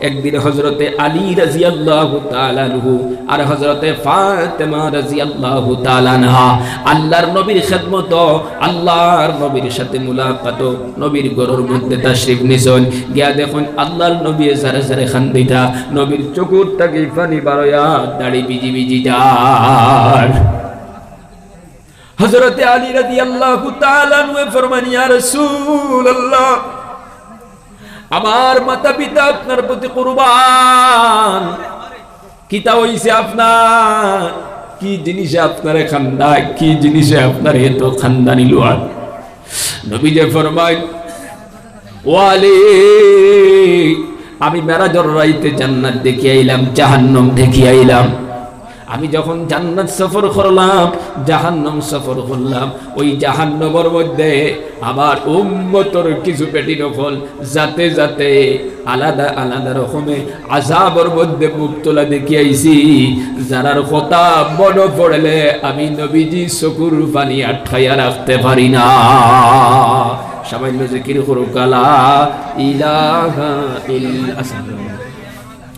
একদিন হজরতে আলী রাজি আল্লাহ আর হজরতে ফাতেমা রাজি আল্লাহ আল্লাহর নবীর খেদমত, আল্লাহর নবীর সাথে মুলাকাত, নবীর গরুর মধ্যে তাশরিফ নিছন গিয়া দেখুন আল্লাহর নবী সারে সারে খান দিতা নবীর চকুর তাকে পানি বারয়া দাড়ি বিজি বিজি যার হজরতে আলী রাজি আল্লাহ ফরমান, ইয়া রাসূলুল্লাহ আমার মাতা পিতা আপনার প্রতি কুরবান। কিতা হইছে আপনার? কি জিনিসে আপনার খান্দা কি জিনিসে আপনার এত খানদানি লোয়ার? নবী যে ফরমাই ওয়ালে, আমি মেরাজর রাইতে জান্নাত দেখি আইলাম, জাহান্নম দেখি আইলাম। আমি যখন জান্নাত সফর করলাম, জাহান্নম সফর করলাম, ওই জাহান্নমর মধ্যে আমার উম্মতর কিছু পেটি নকল যাতে যাতে আলাদা আলাদা রকমে আজাবর মধ্যে মুক্তলা আইছি। যারার কথা বড় পড়লে আমি নবীজি চকুর পানি আটকাইয়া রাখতে পারি না। সামান্য জিকির করুকালা ইলাহা ইল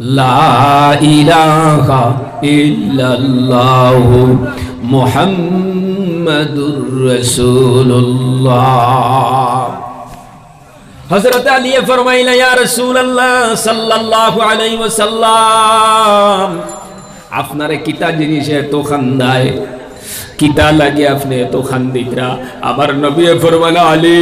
لا إله إلا الله محمد رسول الله হযরত আলী ফরমাইলা ইয়া রাসূলুল্লাহ সাল্লাল্লাহু আলাইহি ওয়াসাল্লাম আপনারে কিতা জিনিসে তো খান্দায় কিতা লাগে আপনি তো খান্দিকরা আমার নবী ফরমানা আলী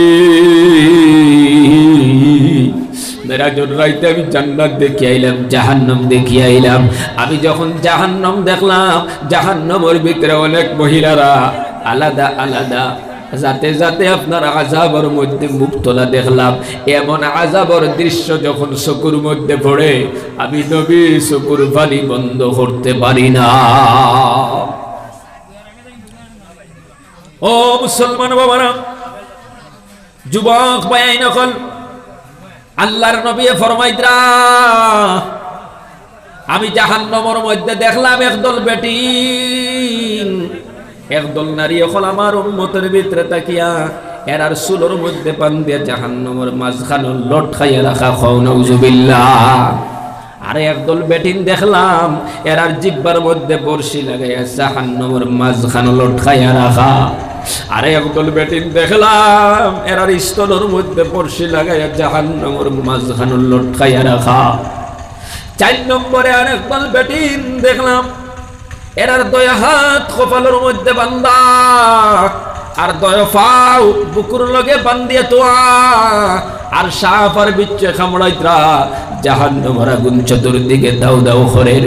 মেরাজুর আমি দেখি আইলাম, জাহান্নম দেখি আইলাম। আমি যখন জাহান্নম দেখলাম, জাহান্নমের ভিতরে অনেক মহিলারা আলাদা আলাদা, যাতে যাতে আপনার আজাবর মধ্যে মুক্তলা দেখলাম। এমন আজাবর দৃশ্য যখন চকুর মধ্যে পড়ে, আমি নবী চকুর পানি বন্ধ করতে পারি না। ও মুসলমান বাবারা, যুবক বায়াই নকল আল্লাহর নবী ফরমাইদ্রা, আমি জাহান্নমর মধ্যে দেখলাম একদল বেটি একদল নারী এখন আমার উম্মতের ভিতরে তাকিয়া এরার সুলোর মধ্যে পান দিয়ে জাহান্নমর মাঝখানে লট খাইয়া রাখা খাও নৌজুবিল্লাহ আরে একদল বেটিন দেখলাম এরার জিব্বার মধ্যে বর্ষি লাগাইয়া জাহান্নমর মাঝখানে লট খাইয়া রাখা। আরে একদল বেটিন দেখলাম, এরার স্থলের মধ্যে পড়শি লাগাইয়া জাহান্নমর মাঝখানে লটকাইয়া রাখা। চার নম্বরে আর একদল বেটিন দেখলাম, এরার দয়া হাত কপালের মধ্যে বান্দা আর দয়া ফাও বুকুর লগে বান্দিয়ে তোয়া, আর সাপ আর বিচ্ছে খামড়াইত্রা জাহান্নমর আগুন চতুর্দিকে দাও দাও খরের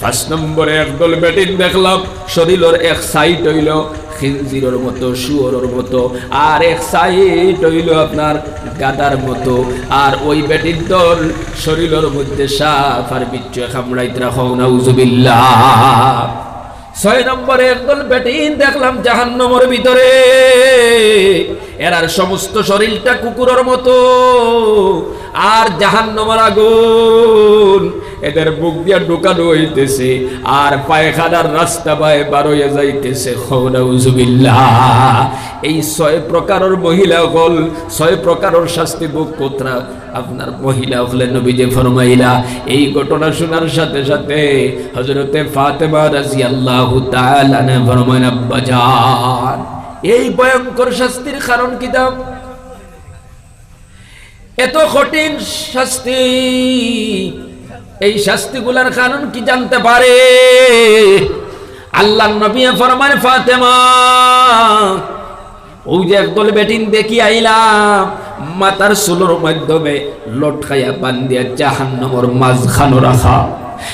পাঁচ নম্বরে একদল বেটিন দেখলাম, শরীরের এক সাইড হইল খিনজিরর মতো, শুয়োরের মতো। আর এক সাইড হইল আপনার গাদার মতো। আর ওই বেটির দল শরীরের মধ্যে সাফ আর বিচ্ছু খামড়াইতরা হও, নাউজুবিল্লাহ। ছয় নম্বরে একদল বেটিন দেখলাম জাহান্নমর ভিতরে। এরার সমস্ত শরীরটা কুকুরের মতো। আর জাহান্নমর আগুন এদের বুক দিয়া ঢুকানো হইতেছে, আর পায়খানার রাস্তা পায়ে বার যাইতেছে। এই ছয় প্রকারের মহিলা হল, ছয় প্রকারের শাস্তি বুক কোত্রা আপনার মহিলা হলেন নবীজে ফরমাইলা, এই ঘটনা শোনার সাথে সাথে হজরতে ফাতেমা রাজি আল্লাহ আব্বাজান এই ভয়ঙ্কর শাস্তির কারণ কি দাম? এত কঠিন শাস্তি, এই শাস্তিগুলার কারণ কি জানতে পারে? আল্লাহ নবী ফরমান ফাতেমা, ওই যে একদল বেটিন দেখি আইলাম মাতার সুলোর মাধ্যমে লটকাইয়া বান্দিয়া জাহান্নামর মাঝখানো রাখা।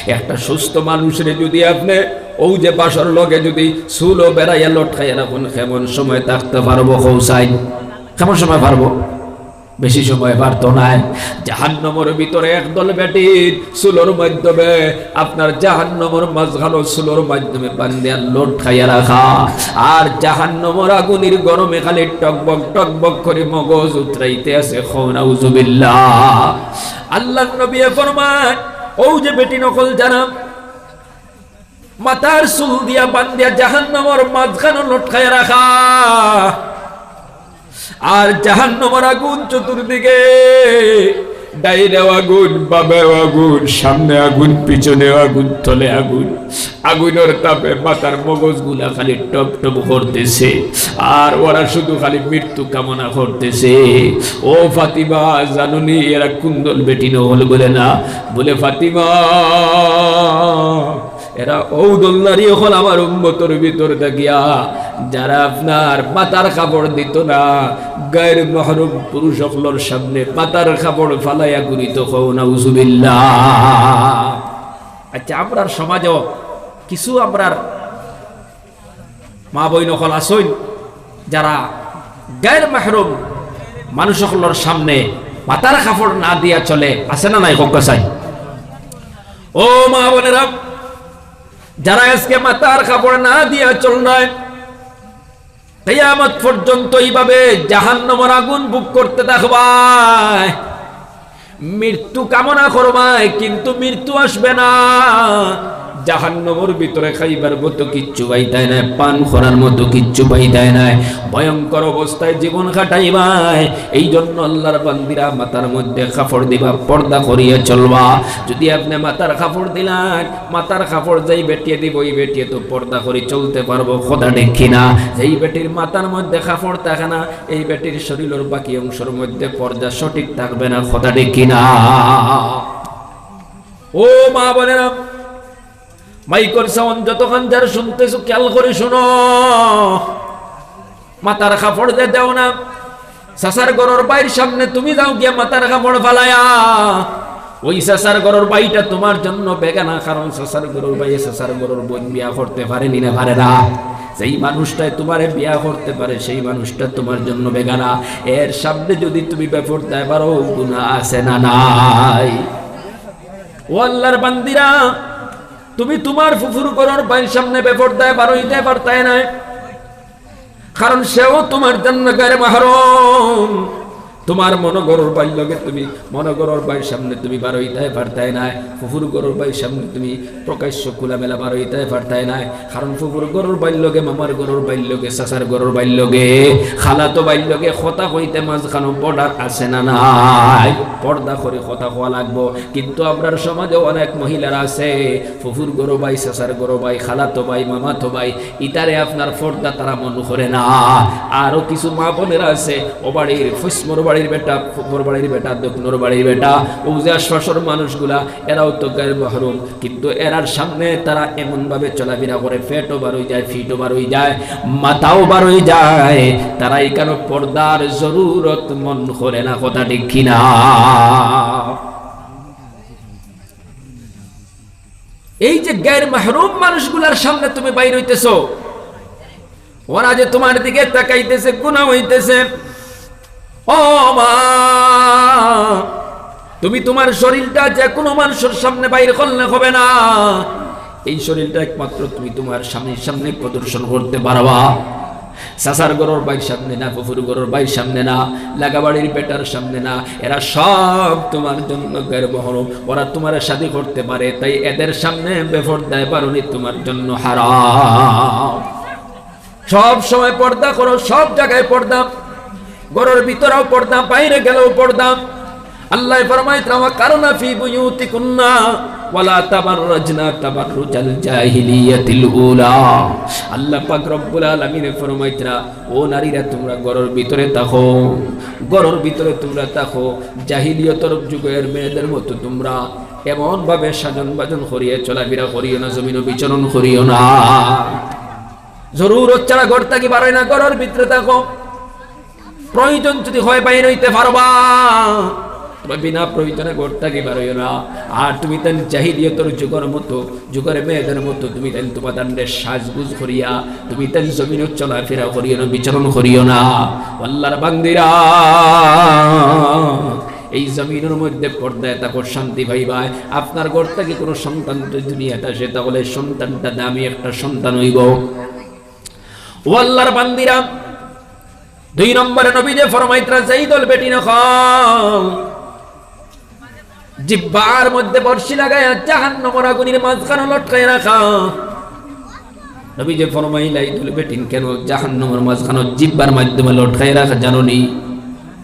একটা সুস্থ মানুষের যদি আপনি ওই যে বাসর লগে যদি সুলো বেড়াইয়া লটকাইয়া রাখুন, কেমন সময় থাকতে পারব কৌসাই? কেমন সময় পারব? বেশি সময় পারতো নাই। জাহান্নমর ভিতরে একদল বেটির সুলোর মাধ্যমে আপনার জাহান্নমর মাঝখানো সুলোর মাধ্যমে বান্দিয়ার লোট খাইয়া রাখা। আর জাহান্নমর আগুনির গরমে খালি টকবক টকবক করে মগজ উতরাইতে আছে আল্লাহ নবী ফরমায়, ও যে বেটি নকল জানাম, মাথার চুল দিয়া বান্দিয়া জাহান্নমর মাঝখানো লটকায় রাখা। আর জাহান্নমর আগুন চতুর্দিকে আর ওরা শুধু খালি মৃত্যু কামনা করতেছে। ও এরা কুন্দল বেটি নহল বলে না? বলে, ফাতিমা, এরা ঔদল্লারি হল আমার উম্মতর ভিতর দেখিয়া যারা আপনার মাতার কাপড় দিত না, গায়ের মহরম পুরুষ সকলের সামনে মাতার কাপড় ফালাইয়া করিত নাউজুবিল্লাহ। আচ্ছা আমরার সমাজও কিছু আমরার মা বই নকল আসইন যারা গায়ের মাহরুম মানুষ সকলের সামনে মাতার কাপড় না দিয়া চলে, আছে না নাই কক্কাসাই ও মা বোনেরা, যারা আজকে মাতার কাপড় না দিয়া চল নয় কেয়ামত পর্যন্ত এইভাবে জাহান্নমর আগুন বুক করতে থাকবায়। মৃত্যু কামনা করবায়, কিন্তু মৃত্যু আসবে না। জাহান্নমর ভিতরে খাইবার মতো কিচ্ছু পাইতাই নাই, পান করার মতো কিচ্ছু পাইতাই নাই, ভয়ঙ্কর অবস্থায় জীবন কাটাইবাই। এই জন্য আল্লাহর বান্দিরা মাথার মধ্যে কাপড় দিবা, পর্দা করিয়া চলবা। যদি আপনি মাথার কাপড় দিলেন, মাথার কাপড় যেই বেটিয়ে দিব, ওই বেটিয়ে তো পর্দা করে চলতে পারব খোদা দেখি না যেই বেটির মাথার মধ্যে কাপড় থাকে না, এই বেটির শরীরের বাকি অংশের মধ্যে পর্দা সঠিক থাকবে না খোদা দেখি না ও মা বোনেরা মাইকর সাউন্ড যতক্ষণ যার শুনতেছো, খেয়াল করে শোনো। মাতার কাপড় দে, দেও না। সাসার গরর বাইর সামনে তুমি যাও গিয়া মাতার কাপড় ফালায়া। ওই সাসার গরর বাইটা তোমার জন্য বেগানা কারণ সাসার গরর বাই সাসার গরর বোন বিয়া করতে পারেনি না, পারে না। যেই মানুষটাই তোমারে বিয়া করতে পারে, সেই মানুষটা তোমার জন্য বেগানা এর সামনে যদি তুমি ব্যাপার দেয় পারো গুণা আছে না নাই। ও আল্লাহর বান্দিরা তুমি তোমার ফুফুর করার বাইর সামনে বেপরদায় বারো হইতে পারতায় নাই কারণ সেও তোমার জন্য গায়ে মাহরম। তোমার মনগরর বাইর লগে তুমি, মনগরর বাইর সামনে তুমি বার পারতাই নাই, ফুফুর গরুর বাইর সামনে তুমি প্রকাশ্য খোলামেলা বার হইতে পারতাই নাই। কারণ ফুফুর গরুর বাইর লগে মামার গরুর বাইর লগে চাচার গরুর বাইর লগে খালাতো বাইর লগে খতা হইতে মাঝখানো বর্ডার আছে না নাই। পর্দা করে কথা হওয়া লাগবো। কিন্তু আপনার সমাজে অনেক মহিলারা আছে, ফুফুর গরু বাই, চাচার গরু বাই, খালাতো বাই, মামাতো বাই, ইতারে আপনার পর্দা তারা মন করে না। আরও কিছু মা বোনেরা আছে, ও বাড়ির ফুসমর বাড়ির বেটা বাড়ির বেটা দক্ষিণর বাড়ির বেটা যে মানুষগুলা, এরাও তো গায়ের মহরুম। কিন্তু এরার সামনে তারা এমন ভাবে চলাফেরা করে, ফেটও যায়, ফিটও যায়, মাথাও যায়। তারা এখানে পর্দার জরুরত মন করে না কথা এই যে গ্যার মাহরুম মানুষগুলার সামনে তুমি বাইর হইতেছ, ওরা যে তোমার দিকে তাকাইতেছে গুণা হইতেছে মা, তুমি তোমার শরীরটা যে কোনো মানুষের সামনে বাইরে করলে হবে না। এই শরীরটা একমাত্র তুমি তোমার স্বামীর সামনে প্রদর্শন করতে পারবা। সাসার গরুর বাইর সামনে না, ফুফুর গরুর বাইর সামনে না, লাগাবাড়ির বেটার সামনে না, এরা সব তোমার জন্য গর্বহর ওরা তোমার শাদি করতে পারে, তাই এদের সামনে বেফর দেয় পারুনি তোমার জন্য হারাম। সব সময় পর্দা করো, সব জায়গায় পর্দা। গরুর ভিতরেও পর্দা, বাইরে গেলেও পর্দা। আল্লাহ ফরমাইত রামা কারণা ফি বুয়ুতিকুন্না, ওয়ালা তাবাররাজনা তাবাররুজাল জাহিলিয়াতিল উলা। আল্লাহ পাক রব্বুল আলামিন ফরমাইতরা ও নারীরা, তোমরা গরর ভিতরে থাকো গরর ভিতরে তোমরা থাকো। জাহিলিয়তর যুগের মেয়েদের মতো তোমরা এমন ভাবে সাজন বাজন করিয়ে, চলাফেরা করিও না জমিন বিচরণ করিও না। জরুরত ছাড়া ঘর থাকি বারোই না গরর ভিতরে থাকো। প্রয়োজন যদি হয় বাইরে হইতে পারবা। বিনা প্রয়োজনে গোটটাকে বারোয় না। আর তুমি তেন চাহিদিয়ে তোর যুগর মতো, যুগের মেয়েদের মতো, তুমি তেন তোমার দান্ডের সাজগুজ করিয়া, তুমি তেন জমিন চলাফেরা করিও না, বিচরণ করিও না। আল্লাহর বান্দিরা, এই জমিনের মধ্যে পর্দায় তারপর শান্তি ভাইবায় আপনার ঘর থেকে কোনো সন্তান দুনিয়াতে আসে, তাহলে সন্তানটা দামি একটা সন্তান হইব। ও বান্দিরা দুই নম্বরে নবী যে ফরমাইত্রা সেই দল বেটি না খাও জিব্বার মধ্যে বর্ষি লাগায় জাহান্নামের আগুনের মাঝখানে লটকায় রাখা। নবী যে ফরমাইলা এই দল বেটিন কেন জাহান্নামের মাঝখানে জিব্বার মাধ্যমে লটকায় রাখা জানোনি?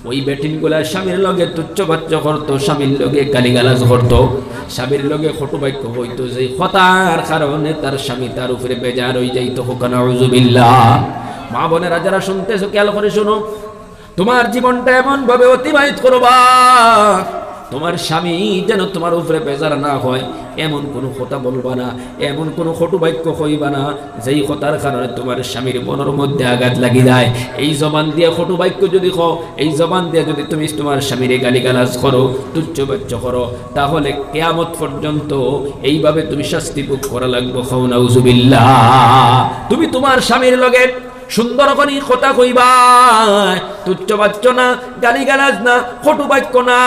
ওই বেটিনগুলা স্বামীর লগে তুচ্ছ বাচ্চ করতো, স্বামীর লগে গালিগালাজ করতো, স্বামীর লগে খটু বাক্য হইতো যে, হতার কারণে তার স্বামী তার উপরে বেজার হয়ে যাইতো হোকানা মা বোনেরা যারা শুনতেছো, খেয়াল করে শোনো। তোমার জীবনটা এমন ভাবে অতিবাহিত করবা, তোমার স্বামী যেন তোমার উপরে বেজার না হয়, এমন কোনো কথা বলবা না, এমন কোনো খটু বাক্য কইবা না, যেই কথার কারণে তোমার স্বামীর মনের মধ্যে আঘাত লাগি যায়। এই জবান দিয়ে খটু বাক্য যদি কও, এই জবান দিয়ে যদি তুমি তোমার স্বামীর গালিগালাজ করো, তুচ্ছ বাচ্চ করো, তাহলে কেয়ামত পর্যন্ত এইভাবে তুমি শাস্তি ভোগ করা লাগবো। খাউনাউজুবিল্লাহ তুমি তোমার স্বামীর লগে সুন্দর করে কথা কইবা। তুচ্ছ বাচ্চ না গালি গালাজ না খটু বাক্য না।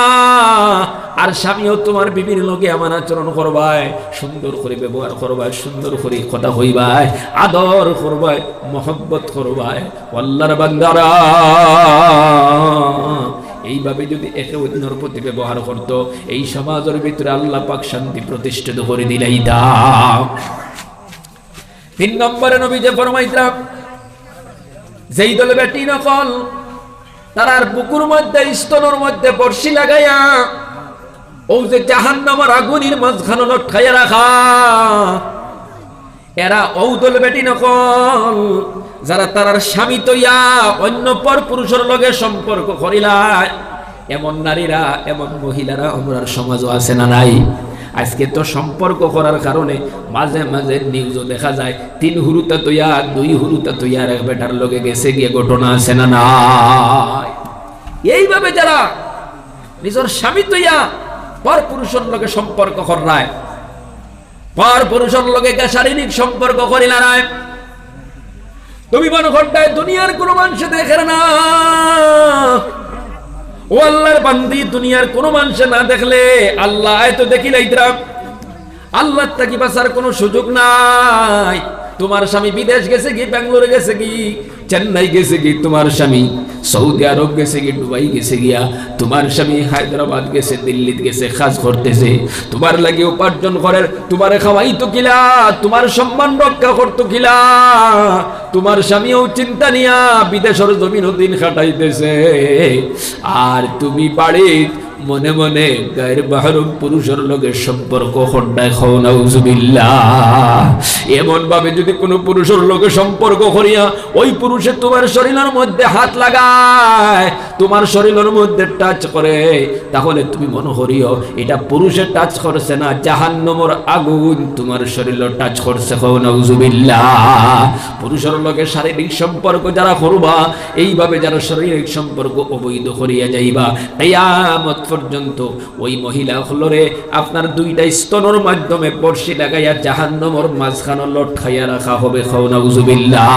আর স্বামীও তোমার বিবির লোকে আমার আচরণ করবায়, সুন্দর করে ব্যবহার করবায়, সুন্দর করে কথা কইবায়, আদর করবায়, মহব্বত করবায়। আল্লাহর বান্দারা, এইভাবে যদি একে অন্যর প্রতি ব্যবহার করত, এই সমাজের ভিতরে আল্লাহ পাক শান্তি প্রতিষ্ঠিত করে দিলেই দাও। তিন নম্বরে নবী যে ফরমাইতরা যেই দলে বেটি নকল তারার বুকুর মধ্যে, স্তনের মধ্যে বর্ষি লাগাইয়া, ও যে জাহান নামার আগুনির মাঝখানো লটকাইয়া রাখা, এরা ঔদল বেটি নকল, যারা তারার স্বামী তৈয়া অন্য পর পুরুষের লগে সম্পর্ক করিলায়, এমন নারীরা, এমন মহিলারা আমরার সমাজও আছে না নাই? আজকে তো সম্পর্ক করার কারণে মাঝে মাঝে নিউজও দেখা যায়, তিন হুরুতা তৈয়া, দুই হুরুতা তৈয়া এক বেটার লগে গেছে গিয়ে ঘটনা আছে না এইভাবে যারা নিজের স্বামী তৈয়া, পর পুরুষের লগে সম্পর্ক করায়, পর পুরুষের লগে শারীরিক সম্পর্ক করিলা রায় তুমি মনে ঘন্টায় দুনিয়ার কোনো মানুষ দেখে না। ও আল্লাহর বান্দি, দুনিয়ার কোনো মানুষে না দেখলে আল্লাহ তো দেখি লাইতরাম আল্লাহ তাকি বাসার কোনো সুযোগ নাই। তোমার স্বামী বিদেশ গেছে কি, ব্যাঙ্গালোরে গেছে কি? চেন্নাই গেছে কি তোমার স্বামী? সৌদি আরব গেছে কি, দুবাই গেছে গিয়া? তোমার স্বামী হায়দ্রাবাদ গেছে, দিল্লিতে গেছে, কাজ করতেছে। তোমার লাগে উপার্জন করে তোমার খাওয়াই তো কিলা? তোমার সম্মান রক্ষা করতো কিলা? তোমার স্বামীও চিন্তা নিয়া বিদেশের জমিন দিন খাটাইতেছে। আর তুমি বাড়ি মনে মনে গায়ের বাহারুম পুরুষের লোকের সম্পর্ক হন্ডায় খাও, নাউজুবিল্লাহ। এমন ভাবে যদি কোনো পুরুষের লোকের সম্পর্ক করিয়া ওই পুরুষে তোমার শরীরের মধ্যে হাত লাগায়, তোমার শরীরের মধ্যে টাচ করে, তাহলে তুমি মনে করিও, এটা পুরুষের টাচ করছে না, জাহান্নমর আগুন তোমার শরীর টাচ করছে, খাও, নাউজুবিল্লাহ। পুরুষের লোকের শারীরিক সম্পর্ক যারা করবা, এইভাবে যারা শারীরিক সম্পর্ক অবৈধ করিয়া যাইবা, কেয়ামত পর্যন্ত, ওই মহিলা হলরে আপনার দুইটা স্তনের মাধ্যমে বর্ষি লাগাইয়া জাহান্নমর মাঝখানো লট খাইয়া রাখা হবে খাওনাউজুবিল্লাহ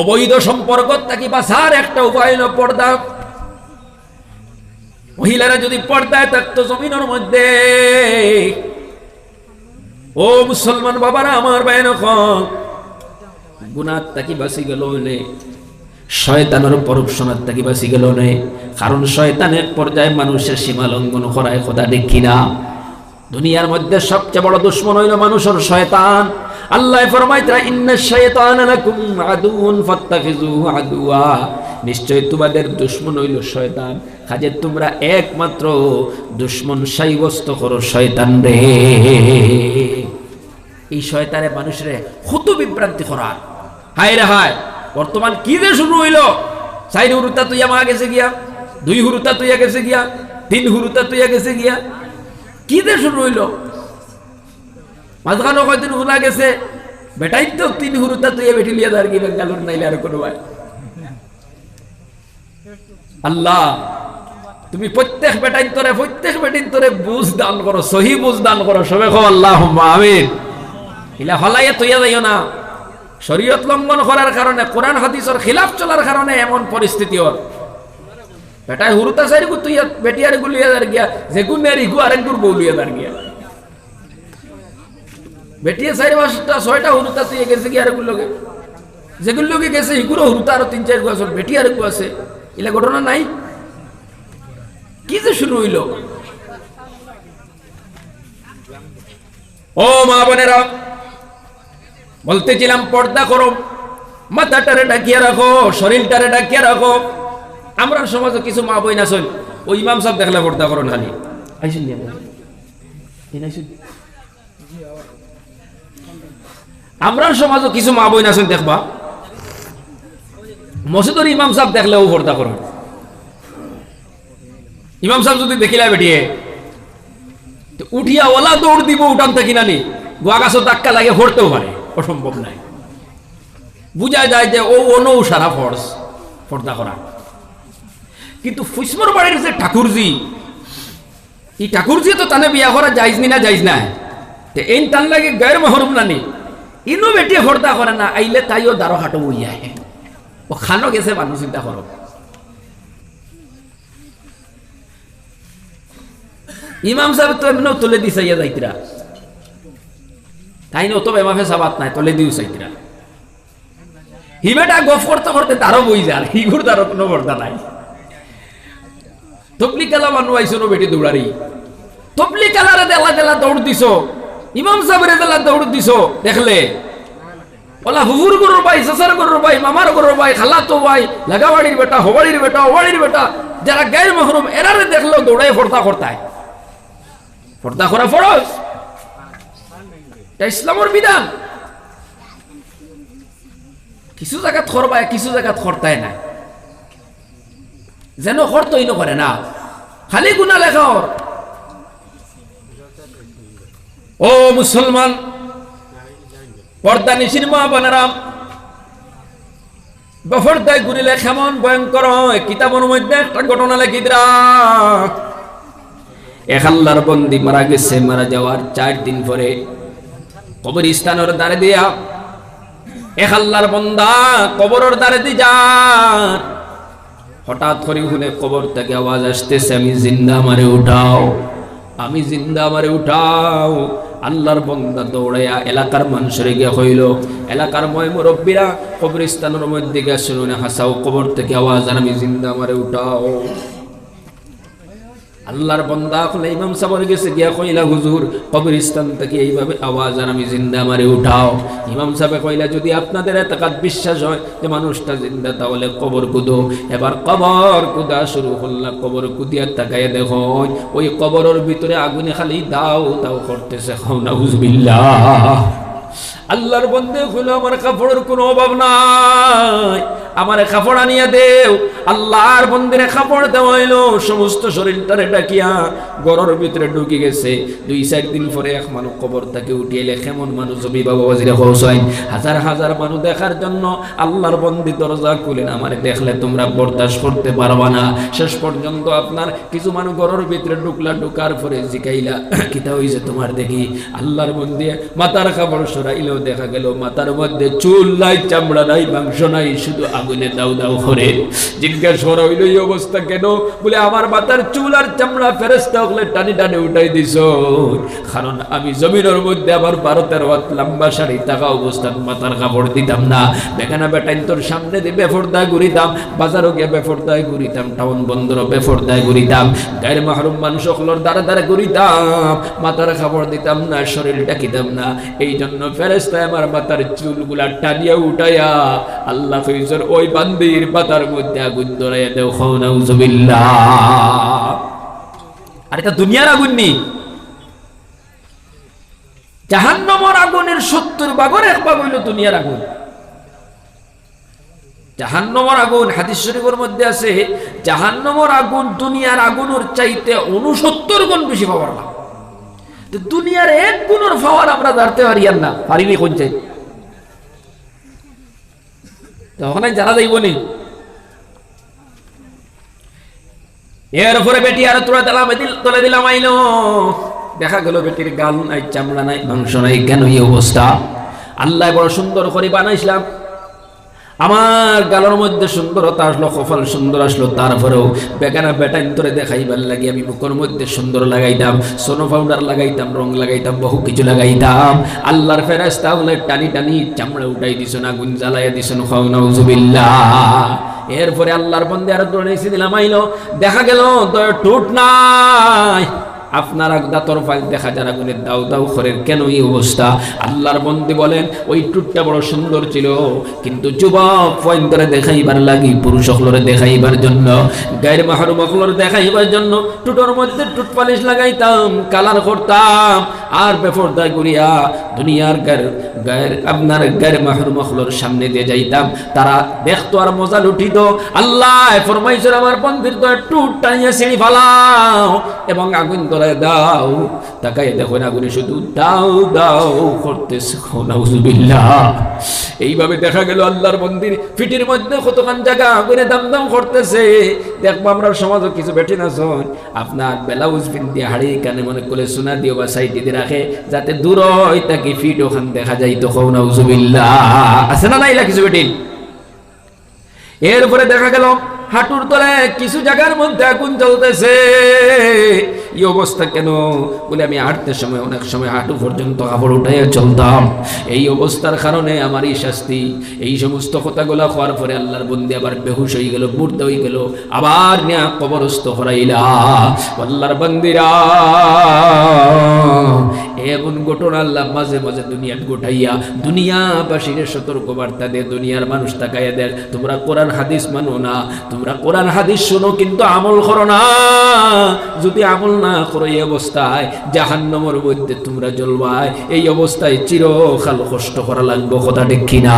অবৈধ সম্পর্ক থাকি বাসার একটা উপায় হলো পর্দা। মহিলারা যদি পর্দায় থাকতো জমিনের মধ্যে, ও মুসলমান বাবারা, আমার বাইন গুনার তাকি বাসি গেল নে শয়তানের পরপশনার তাকি বাসি গেল নে কারণ শয়তানের পর্যায়ে মানুষের সীমা লঙ্ঘন করায় কথা দেখি না? দুনিয়ার মধ্যে সবচেয়ে বড় দুশ্মন হইল মানুষের শয়তান। আল্লাহ ফরমাইতরা ইন্না শাইতান লাকুম আদুউন ফাত্তাখিজুহু আদুয়া নিশ্চয় তোমাদের দুশ্মন হইল শয়তান। কাজে তোমরা একমাত্র দুশ্মন সাইবস্ত করো শয়তান রে। এই শয়তানে মানুষের হুত বিভ্রান্তি করার। হায় রে হায়! বর্তমান কি যে শুরু হইল? চাই হুরুতা তুইয়া মা গেছে গিয়া, দুই হুরুতা তুইয়া গেছে গিয়া, তিন হুরুতা তুইয়া গেছে গিয়া, কি যে শুরু হইল? মাঝখানে কয়দিন হুলা গেছে, বেটাই তো তিন হুরুতা তুইয়া বেটি লিয়া দাঁড় গিয়ে বেঙ্গালোর নাইলে আর কোনো ভাই। আল্লাহ, তুমি প্রত্যেক বেটাইন তোরে, প্রত্যেক বেটিন তোরে বুঝ দান করো, সহি বুঝ দান করো, সবে খো আল্লাহ আমিন। ইলা হলাইয়া তৈয়া যাইও না। শরীয়ত লঙ্ঘন করার কারণে, কোরআন, হাদিসের খিলাফ চলার কারণে এমন পরিস্থিতি ওর বেটায় হুরুতা সাইড গু তুই বেটিয়ারে গুলিয়া দার গিয়া, যে গুনের ইগু আরেক দূর বউলিয়া দার গিয়া। বেটিয়া চারি পাঁচটা, ছয়টা হুরুতা তুই গেছে কি আরেক লোকে যেগুলোকে গেছে ইগুলো হুরুতা আরও তিন, চার গু আছে বেটি আরেক গু আছে। এলা ঘটনা নাই? কি যে শুরু হইল? ও মা বোনেরা বলতেছিলাম, পর্দা করো। মাথাটারে ডাকিয়ে রাখো, শরীরটারে ডাকিয়ে রাখো। আমরা সমাজে কিছু মা বই না শোন ওই ইমাম সাহেব দেখলে পর্দা করো খালি আইসুন আমরা সমাজে কিছু মা বই না শোন দেখবা। মসজিদের ইমাম সাহেব দেখলেও পর্দা করো। ইমাম সাহেব যদি দেখিলা বেটিয়ে উঠিয়া ওলা দৌড় দিব, উঠান থাকি নানি। গোয়া গাছও ধাক্কা লাগে ফোরতেও পারে। অসম্ভব নাই। বুঝা যায় যে ও অনৌ সারা ফর্স পর্দা করা। কিন্তু ফুসমর বাড়ির যে ঠাকুরজি, এই ঠাকুরজি তো তানে বিয়া করা যাইজ নি না যাইজ না এই তান লাগে গায়ের মহরুম নানি, ইনো বেটিয়ে পর্দা করে না, আইলে তাইও দারো হাটো বইয়া ও খানো গেছে মানুষ চিন্তা করো ইমাম সাহেব তো এমনিও তুলে দিছে ইয়া যাইতরা তাই নো তো বেমাফে সাবাত নাই, তলে দিও সাইতরা। হিমেটা গফ করতে করতে তারও বই যার, হিগুর তারও কোনো বর্দা নাই। তবলি কালা মানুষ আইসো নো বেটি দৌড়ারি। তবলি কালারে দেলা দেলা দৌড় দিছ, ইমাম সাহেবের দেলা দৌড় দিছ, দেখলে? ওলা হুহুর গরুর ভাই সসার গরুর ভাই মামার গরুর ভাই খালাতো ভাই লাগাবাড়ির বেটা হবাড়ির বেটা হবাড়ির বেটা যারা গায়ের মহরুম এরারে দেখল দৌড়াই ফর্দা করতায় পর্দা করা ফরজ এটা ইসলামের বিধান। কিছু জায়গাত খরবায় কিছু জায়গাত খরতায় না যেন খরতই করে না। খালি গুণা লেখা ওর। ও মুসলমান, পর্দা নিশির মা বানারাম, বফরদায় ঘুরিলে কেমন ভয়ঙ্কর কিতাবের মধ্যে একটা ঘটনা লেখি দিরা। এক আল্লাহর বন্দি মারা গেছে, মারা যাওয়ার চার দিন পরে কবরস্থানের দ্বারে দিয়া। এক আল্লাহর বন্দা কবরের দ্বারে দি যান হঠাৎ করে শুনে কবর থেকে আওয়াজ আসতেছে, আমি জিন্দা মারে উঠাও। আমি জিন্দা মারে উঠাও। আল্লাহর বন্দা দৌড়াইয়া এলাকার মানুষের গিয়ে হইল এলাকার ময় মুরব্বীরা কবরস্থানের মধ্যে গিয়ে শুনুনে, হাসাও কবর থেকে আওয়াজ আর আমি জিন্দা মারে উঠাও। আল্লাহর বন্দা হলে ইমাম সাবর গেছে, গিয়া কইলা, হুজুর, কবরস্থান থেকে এইভাবে আওয়াজ আর আমি জিন্দা মারে উঠাও। ইমাম সাহেব কইলা, যদি আপনাদের এতকাত বিশ্বাস হয় যে মানুষটা জিন্দা, তাহলে কবর কুদো। এবার কবর কুদা শুরু করলা, কবর কুদিয়া তাকাইয়া দেখো, ওই কবরের ভিতরে আগুনে খালি দাও দাও করতেছে। খাওনা হুজবিল্লাহ আল্লাহর বন্দে হলো আমার কাপড়ের কোনো অভাব নাই। আমার কাপড় আনিয়া দেও। আল্লাহর বন্দিরে কাপড় দেওয়া হইল। সমস্ত শরীরটারে ডাকিয়া গরর ভিতরে ঢুকে গেছে। দুই চার দিন পরে এক মানুষ কবর তাকে উঠিয়ে কেমন মানুষ জমি বাবা বাজিরে হৌসাই হাজার হাজার মানুষ দেখার জন্য আল্লাহর বন্দি দরজা খুলেন আমার দেখলে তোমরা বরদাস্ত করতে পারবা না। শেষ পর্যন্ত আপনার কিছু মানুষ গরর ভিতরে ঢুকলা, ঢুকার পরে জিকাইলা, কিতা হইছে তোমার দেখি? আল্লাহর বন্দি মাথার কাপড় সরাইলেও দেখা গেল, মাথার মধ্যে চুল নাই, চামড়া নাই, মাংস নাই, শুধু আগুনে দাউ দাউ করে। জিজ্ঞাসা করা হইল এই অবস্থা কেন? বলে, আমার মাথার চুল আর চামড়া ফেরেস্তা হলে টানি টানি উঠাই দিছ। কারণ আমি জমিনের মধ্যে আমার ভারতের হাত লম্বা শাড়ি থাকা অবস্থান মাথার কাপড় দিতাম না। বেখানা বেটাইন তোর সামনে দিয়ে বেফরদায় ঘুরিতাম, বাজারও গিয়ে বেফরদায় ঘুরিতাম, টাউন বন্দর বেফরদায় ঘুরিতাম, গায়ের মাহরুম মানুষ সকলের দ্বারা দ্বারা ঘুরিতাম, মাথার কাপড় দিতাম না, শরীরটা কিতাম না। এই জন্য ফেরেস্তায় আমার মাথার চুলগুলা টানিয়া উঠাইয়া আল্লাহ ফিজর ওই বান্দির পাতার মধ্যে আগুন ধরাইয়া দেও, নাউজুবিল্লাহ। আর এটা দুনিয়ার আগুন নি। জাহান্নমর আগুনের সত্তর বাগর এক বাগ হইল দুনিয়ার আগুন। জাহান্নমর আগুন, হাদিস শরীফের মধ্যে আছে, জাহান্নমর আগুন দুনিয়ার আগুনের চাইতে উনসত্তর গুণ বেশি পাওয়ার তো দুনিয়ার এক গুণের পাওয়ার আমরা দাঁড়তে পারি আর না, পারিনি কোন চাই তখন জানা যাইব নি। এরপরে বেটি আর তোরা তালা তোলে দিলাম আইলো। দেখা গেল বেটির গাল নাই, চামড়া নাই, মাংস নাই, কেন এই অবস্থা? আল্লাহ বড় সুন্দর করে বানাইছিলাম। আমার গালের মধ্যে সুন্দরতা আসলো, কপাল সুন্দর আসলো, তারপরেও বেগানা বেটাইন তোরে দেখাইবার লাগে আমি মুখের মধ্যে সুন্দর লাগাইতাম, সোনো পাউডার লাগাইতাম, রং লাগাইতাম, বহু কিছু লাগাইতাম। আল্লাহর ফেরাস্তা বলে, টানি টানি, চামড়া উঠাই দিছ না গুন জ্বালাইয়া দিছ না এরপরে আল্লাহর বন্দে আর দৌড়ে এসে দিলাম আইলো, দেখা গেল টুট নাই। আপনার দাতর ফাইল দেখা যারা গুণের দাও দাও খরের কেন এই অবস্থা? আল্লাহর বন্দি বলেন, ওই টুটটা বড় সুন্দর ছিল, কিন্তু যুবক পয়েন্ট করে দেখাইবার লাগি, পুরুষ সকলরে দেখাইবার জন্য, গায়ের মাহারু মকলর দেখাইবার জন্য টুটোর মধ্যে টুট পালিশ লাগাইতাম, কালার করতাম, আর বেফরদায় করিয়া দুনিয়ার গায়ের গায়ের, আপনার গায়ের মাহারু মকলর সামনে দিয়ে যাইতাম। তারা দেখতো আর মজা লুঠিত আল্লাহ ফরমাইছেন, আমার বন্দির তো টুট টানিয়ে সিঁড়ি ফালাও এবং আগুন ধরায় দাও, তাকাই দেখো না আগুনে শুধু দাও দাও, করতেছে এইভাবে দেখা গেল আল্লাহর মন্দির, ফিটির মধ্যে কতখান জায়গা, আগুনে দাম দাম করতেছে। দেখব আমরা সমাজও কিছু বেঠে না শোন আপনার ব্লাউজ পিন্দি হাড়ি, কানে মনে করে সোনা দিও বা সাইডে দিয়ে রাখে, যাতে দূর হয় তাকে ফিট ওখান দেখা যায় তো খৌ নাউজুবিল্লাহ আছে না নাই কিছু বেটিন এরপরে দেখা গেল হাঁটুর তলে কিছু জায়গার মধ্যে আগুন জ্বলতেছে। এই অবস্থা কেন? বলে আমি হাঁটতে সময়, অনেক সময় হাঁটু পর্যন্ত কাপড় উঠে চলতাম। এই অবস্থার কারণে আমার এই শাস্তি, এই সমস্ত কথাগুলো হওয়ার পরে আল্লাহর বন্দি আবার বেহুশ হয়ে গেল মুর্দা হয়ে গেল, আবার নিয়া কবরস্থ হরাইলা। আল্লাহর বন্দিরা, এমন ঘটনা আল্লাহ মাঝে মাঝে দুনিয়াত গোটাইয়া দুনিয়াবাসীর সতর্ক বার্তা দে দুনিয়ার মানুষ তাকাইয়া দেয়, তোমরা কোরআন, হাদিস মানো না, তোমরা কোরআন, হাদিস শোনো, কিন্তু আমল করো না। যদি আমল না করো এই অবস্থায়, জাহান্নমর মধ্যে তোমরা জ্বলবায়, এই অবস্থায় চিরকাল কষ্ট করা লাগবো কথা ঠিক কিনা?